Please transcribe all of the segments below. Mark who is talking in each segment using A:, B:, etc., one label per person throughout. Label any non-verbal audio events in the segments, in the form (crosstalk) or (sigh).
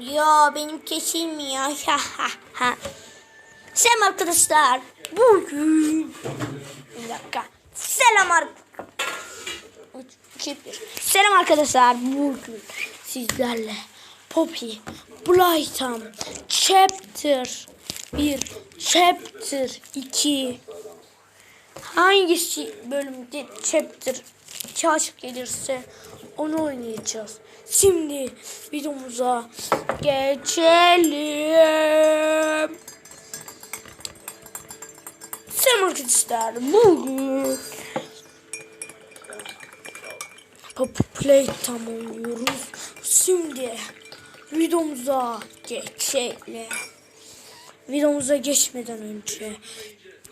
A: Ya benim kesilmiyor. (laughs) Selam arkadaşlar. Bugün bir dakika. Selam ar Üç, iki, bir. Selam arkadaşlar. Bugün sizlerle Poppy Blyton Chapter 1 Chapter 2 Hangisi bölümde Chapter 2 aşk gelirse onu oynayacağız. Şimdi videomuza geçelim. Selam arkadaşlar. Bugün Pop Playtime oynuyoruz. Şimdi videomuza geçelim. Videomuza geçmeden önce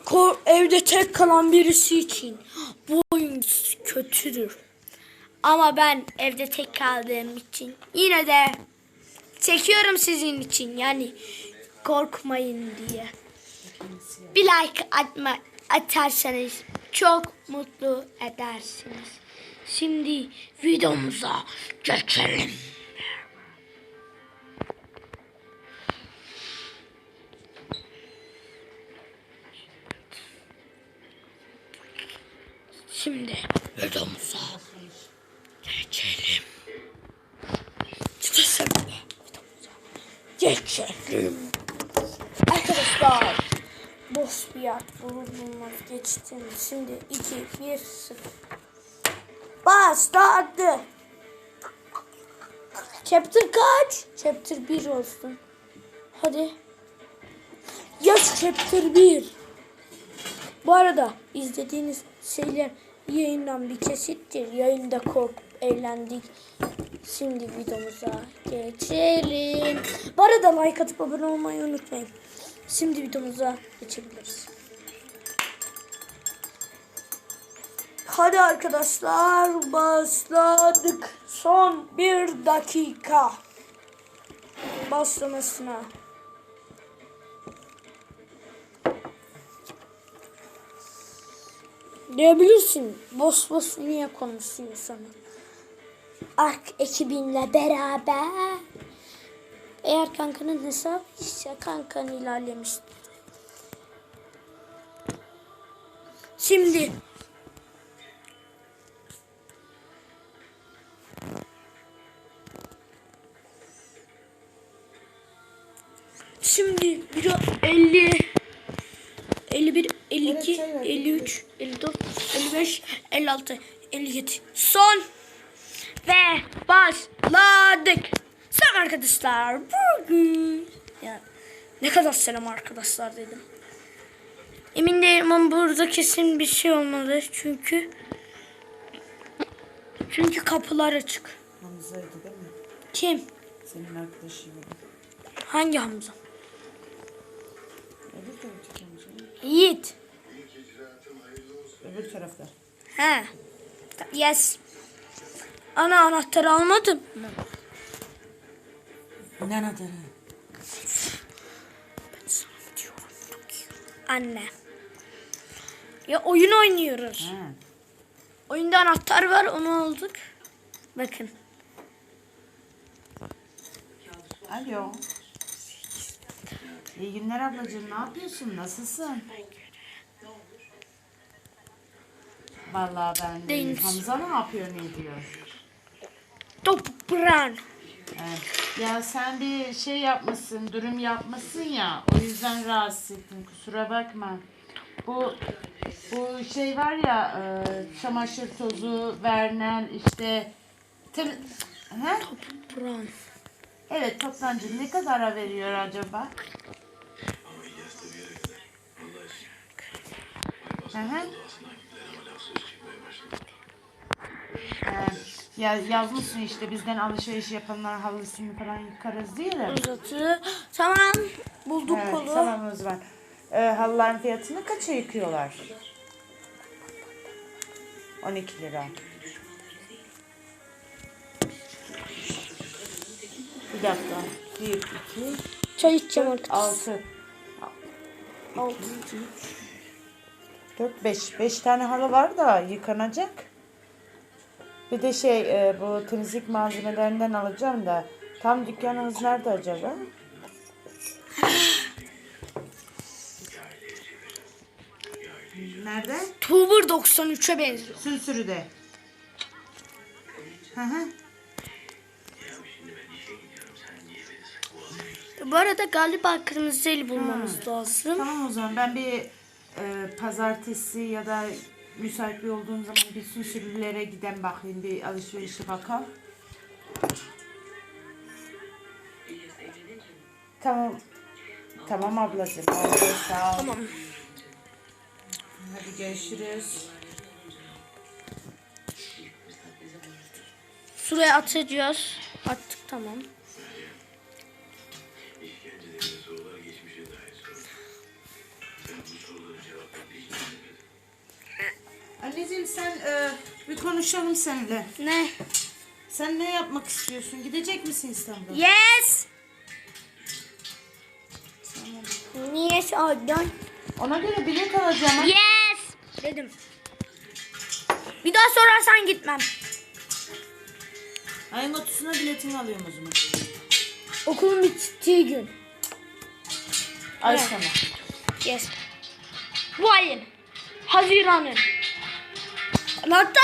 A: ko- evde tek kalan birisi için bu oyun kötüdür. Ama ben evde tek kaldığım için yine de çekiyorum sizin için yani korkmayın diye. Bir like atma, atarsanız çok mutlu edersiniz. Şimdi videomuza geçelim. Şimdi videomuza geçelim. Çıkasın videomuza geçelim. Arkadaşlar boş bir yer bulunmaz geçtim. Şimdi 2, 1, 0. Başladı. Chapter kaç? Chapter 1 olsun. Hadi. Yes chapter 1. Bu arada izlediğiniz şeyler yayından bir kesittir. Yayında korkup eğlendik. Şimdi videomuza geçelim. Bu arada like atıp abone olmayı unutmayın. Şimdi videomuza geçebiliriz. Hadi arkadaşlar başladık. Son bir dakika. Başlamasına. Diyebilirsin. Boş boş niye konuşuyor sana? Ark ekibinle beraber. Eğer kankanın hesabı ise kankan ilerlemiştir. Şimdi Şimdi bir 50 51 52 53 54 55 56 57 son ve başladık. Selam arkadaşlar. Bugün ya ne kadar selam arkadaşlar dedim. Emin değilim ama burada kesin bir şey olmalı çünkü çünkü kapılar açık.
B: Hamza'ydı değil mi?
A: Kim?
B: Senin arkadaşıydı.
A: Hangi Hamza?
B: Öbür taraftaki Hamza.
A: Yiğit.
B: Öbür tarafta.
A: He. Yes. Ana anahtarı almadım.
B: Ne anahtarı?
A: Anne. Ya oyun oynuyoruz.
B: Ha.
A: Oyunda anahtar var onu aldık. Bakın.
B: Alo. İyi günler ablacığım. Ne yapıyorsun? Nasılsın? Vallahi ben
A: Değil.
B: Hamza ne yapıyor ne diyor?
A: Toprağın.
B: Evet. Ya sen bir şey yapmışsın, durum yapmışsın ya. O yüzden rahatsız ettim. Kusura bakma. Bu bu şey var ya, e, çamaşır tozu, vernen işte tem He?
A: Toprağın.
B: Evet toptancı ne kadara veriyor acaba? Hı hı. Ya yazmışsın işte bizden alışveriş yapanlar halısını falan yıkarız diye de.
A: Uzatı. Tamam. Bulduk
B: Evet,
A: kolu.
B: salamımız var. Ee, halıların fiyatını kaça yıkıyorlar? 12 lira. Bir dakika. 1, 2,
A: Çay içeceğim
B: 4,
A: arkadaşlar.
B: 6,
A: Altı.
B: 4, 5. 5 tane halı var da yıkanacak. Bir de şey e, bu temizlik malzemelerinden alacağım da Tam dükkanınız nerede acaba? Nerede?
A: Tuğbur 93'e benziyor.
B: Sülsürü'de. Hı hı.
A: Bu arada galiba kırmızı el bulmamız lazım.
B: Tamam o zaman ben bir e, pazartesi ya da müsait bir olduğum zaman bir sülsürülere giden bakayım bir alışverişe bakalım. Tamam. Tamam ablacığım. Oldu, sağ ol.
A: Tamam.
B: Hadi görüşürüz.
A: Şuraya atacağız. Attık tamam.
B: Anneciğim sen e, bir konuşalım seninle.
A: Ne?
B: Sen ne yapmak istiyorsun? Gidecek misin İstanbul'a?
A: Yes. Niye sordun?
B: Ona göre bilet alacağım. ha.
A: Yes. Dedim. Bir daha sorarsan gitmem.
B: Ayın 30'una biletini alıyorum o zaman.
A: Okulun bittiği gün.
B: Ay
A: Evet.
B: sana.
A: Yes. Bu ayın. Haziran'ın. Hatta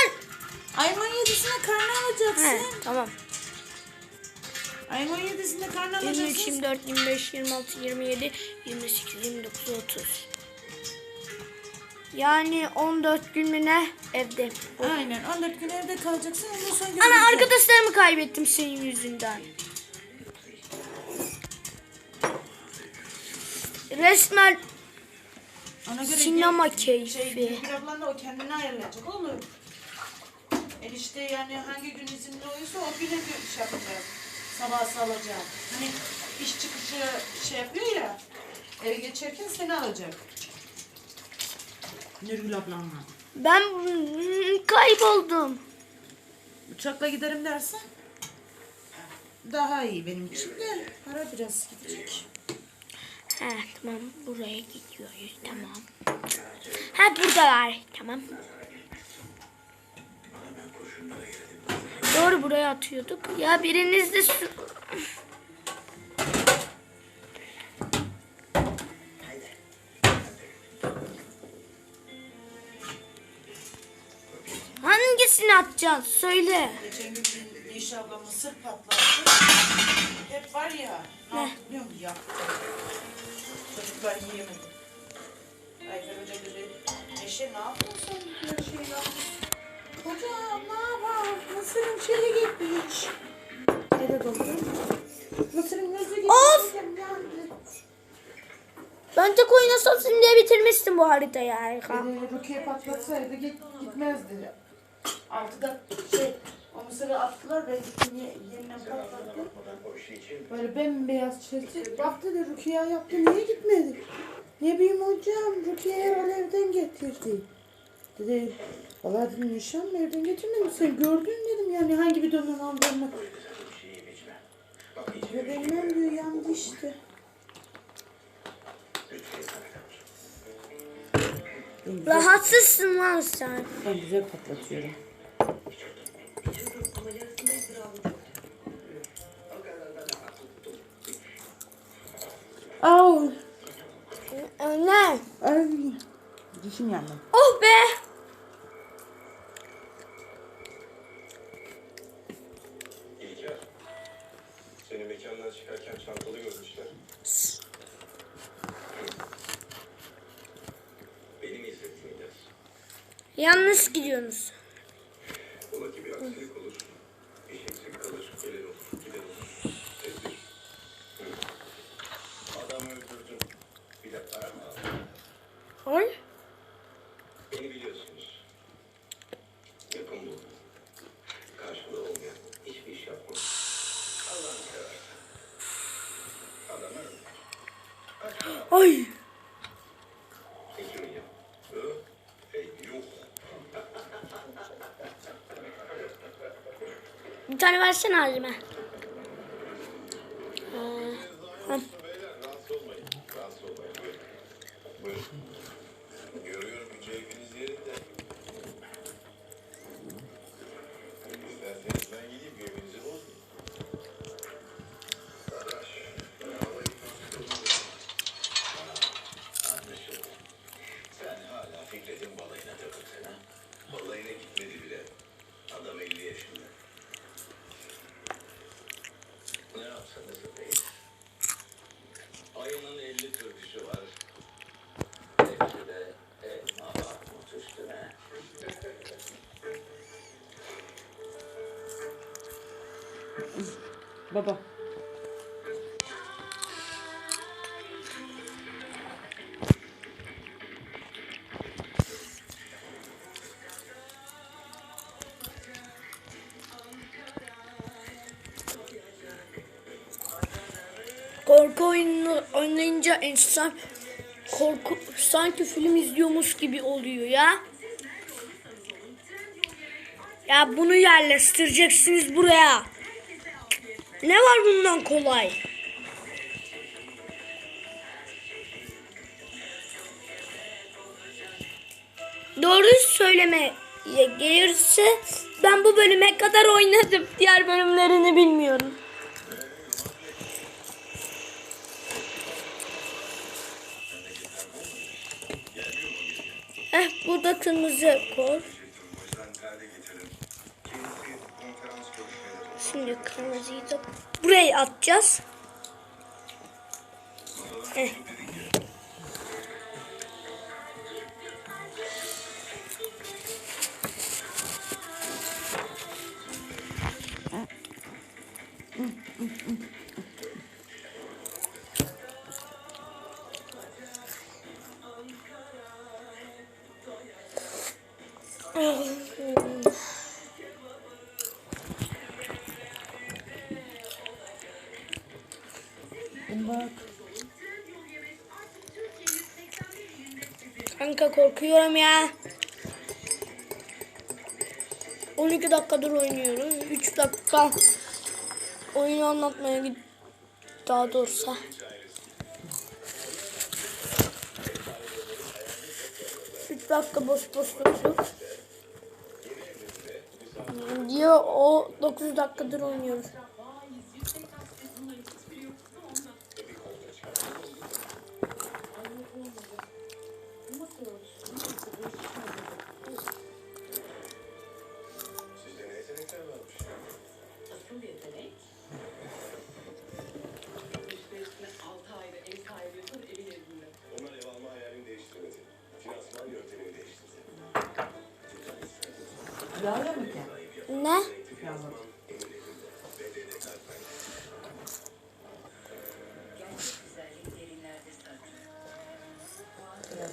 B: Ayın 17'sine karne
A: He,
B: alacaksın.
A: tamam.
B: Ayın 17'sinde karne
A: 23,
B: alacaksın.
A: 24, 25, 26, 27, 28, 29, 30. Yani 14 gün mü ne evde.
B: Aynen 14 gün evde kalacaksın. Ondan sonra
A: Ana
B: götüreceksin.
A: arkadaşlarımı kaybettim senin yüzünden. Resmen
B: Ona göre
A: sinema
B: gel-
A: keyfi.
B: Şey, Gülgül ablan da o kendine ayarlayacak oğlum. Enişte yani hangi gün izinli oluyorsa o güne göre şey yapacak. Sabah salacak. Hani iş çıkışı şey yapıyor ya. Eve geçerken seni alacak. Nurgül ablanla.
A: ben kayboldum.
B: Uçakla giderim dersen daha iyi benim için de para biraz gidecek.
A: He tamam buraya gidiyoruz tamam. Ha buradalar tamam. Doğru buraya atıyorduk. Ya biriniz de su... Hangisini atacaksın söyle.
B: Geçen gün bir Neşe abla mısır patlattı. Hep var ya. Ne? yaptı musun? Yaktı. Çocuklar yiyemedi. Ayfer Hoca dedi. Neşe ne yaptın sen? Her şeyi yaptın. Hocam ne yapalım? Mısırın şeyi gitmiş. Nerede doldu? Mısırın gözü gitmiş.
A: Of!
B: Yandı.
A: Ben tek oynasam diye bitirmiştim bu haritayı harika.
B: Ee, Rukiye patlatsaydı git, gitmezdi. Altıda şey, o mısırı attılar ve gittim ye, yeniden patlattı. Böyle bembeyaz çizgi. Baktı da Rukiye yaptı, niye gitmedi? Ne bileyim hocam, Rukiye öyle evden getirdi. Dedi, valla dedim nişan mı evden getirmedim sen gördün dedim yani hangi bir dönem aldığımı. Ve bilmem diyor yandı işte.
A: Rahatsızsın lan sen.
B: Ben güzel patlatıyorum. Au.
A: Ne?
B: Ay. Dişim yandı.
A: Oh be.
C: İlker, seni mekandan çıkarken çantalı görmüşler. İzlediğim yaz.
A: Yalnız gidiyorsunuz.
C: Ola ki bir aksilik olur. İş eksik kalır, gelen olur, giden olur. Tedbir. Hı. Adamı öldürdün. Bir de para mı aldın?
A: Oy.
C: Beni biliyorsunuz. Yapım bu. Karşılığı olmayan hiçbir iş yapmam. Allah'ını seversen. Adamı öldür.
A: Oy.
C: Peki mi? Hı? Hey, Görüyorum
A: bir keyfiniz
C: yerinde. İsterseniz ben gideyim keyfinizi bozmayayım. Kardeş, ben alayım. Anlaşıldı. Sen hala Fikret'in balayına takılsın ha. Balayına gitmedi bile. Adam 50 yaşında. Ne yapsanız öpeyim. Ayının 50 türküsü var.
B: Baba.
A: Korku oyunu oynayınca insan korku sanki film izliyormuş gibi oluyor ya. Ya bunu yerleştireceksiniz buraya. Ne var bundan kolay? Doğruyu söylemeye gelirse ben bu bölüme kadar oynadım. Diğer bölümlerini bilmiyorum. Eh burada kırmızı kor. Şimdi kırmızıyı da buraya atacağız. Eh.
B: Bak.
A: Kanka korkuyorum ya. 12 dakikadır oynuyorum. 3 dakika oyunu anlatmaya git. Daha doğrusu. Üç dakika boş boş durduk. Diye o 9 dakikadır oynuyoruz.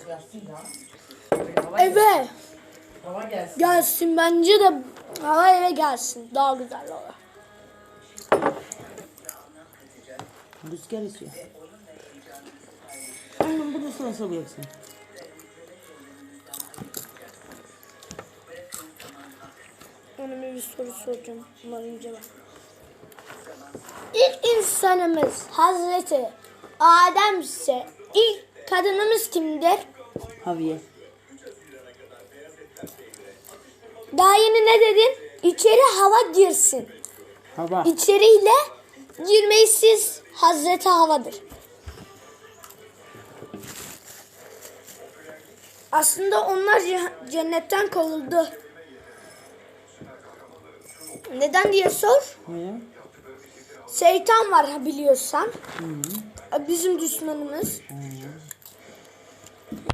B: Gelsin
A: Eve
B: Hava gelsin.
A: gelsin bence de hava eve gelsin. Daha güzel olur.
B: Rüzgar esiyor. Annem bunu sana savuyacaksın.
A: Ona bir soru soracağım. Umarım cevap. İlk insanımız Hazreti Adem ise ilk kadınımız kimdir?
B: Haviye.
A: Daha yeni ne dedin? İçeri hava girsin.
B: Hava.
A: İçeriyle girmeyi siz Hazreti Havadır. Aslında onlar ce- cennetten kovuldu. Neden diye sor.
B: Niye?
A: Şeytan var biliyorsan. Bizim düşmanımız.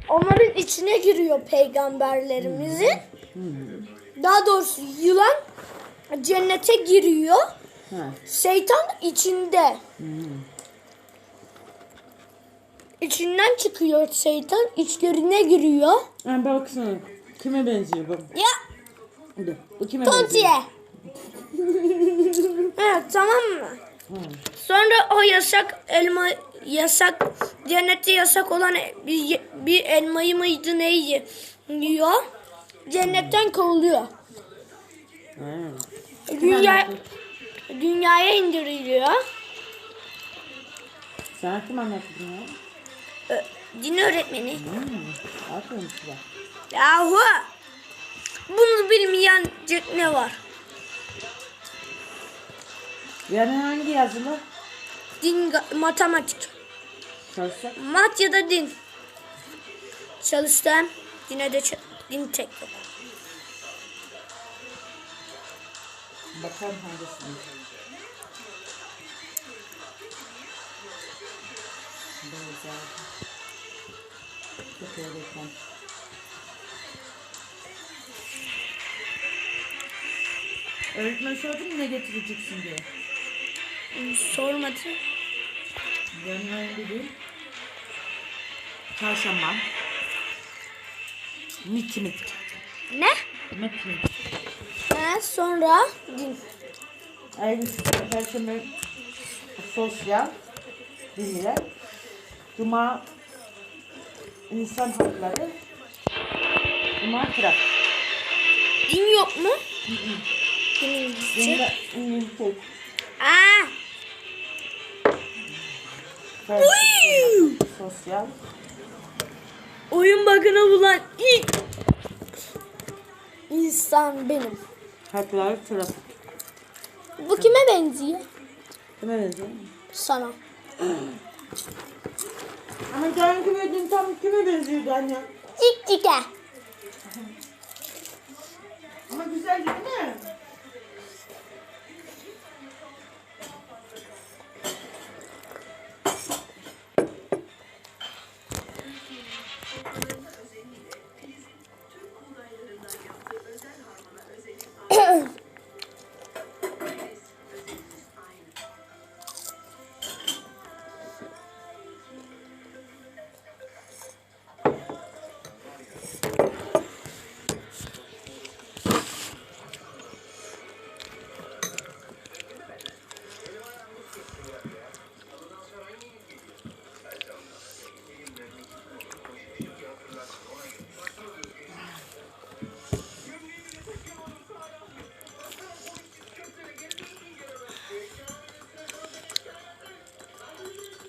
A: Onların içine giriyor peygamberlerimizin. Daha doğrusu yılan cennete giriyor.
B: Ha.
A: Şeytan içinde. İçinden çıkıyor şeytan. içlerine giriyor.
B: Ha, baksana. Kime benziyor bu?
A: Ya
B: Dur. Bu kime
A: Tonti'ye. evet tamam mı? Sonra o yasak elma yasak cennette yasak olan bir, bir elmayı mıydı neydi yiyor. Cennetten kovuluyor.
B: Ha.
A: Dünya dünyaya indiriliyor.
B: Sana kim anlattı bunu? ya?
A: Din öğretmeni.
B: Hmm. Aferin size.
A: Yahu. Bunu bilmeyen ne var?
B: Yarın hangi yazılı?
A: Din, matematik.
B: Çalışacak.
A: Mat ya da din. Çalıştım. Yine de din tek yok.
B: Bakalım hangisini. Çok öğretmen. Öğretmen sordu mu ne getireceksin diye.
A: Sormadı.
B: Yarın öyle değil. Çarşamba. Mit mit.
A: Ne?
B: Mit mit.
A: Ha, sonra din.
B: Aynısı Perşembe sosyal bilgiler. Cuma insan hakları. Cuma trafik.
A: Din yok mu? Din İngilizce.
B: Cuma İngilizce.
A: Aa,
B: Sosyal.
A: oyun bug'ını bulan ilk insan benim.
B: Haklar trafik.
A: Bu kime benziyor?
B: Kime benziyor?
A: Sana.
B: Ama sen kime dedin tam kime benziyordu anne?
A: Cik cike.
B: Ama güzel değil mi?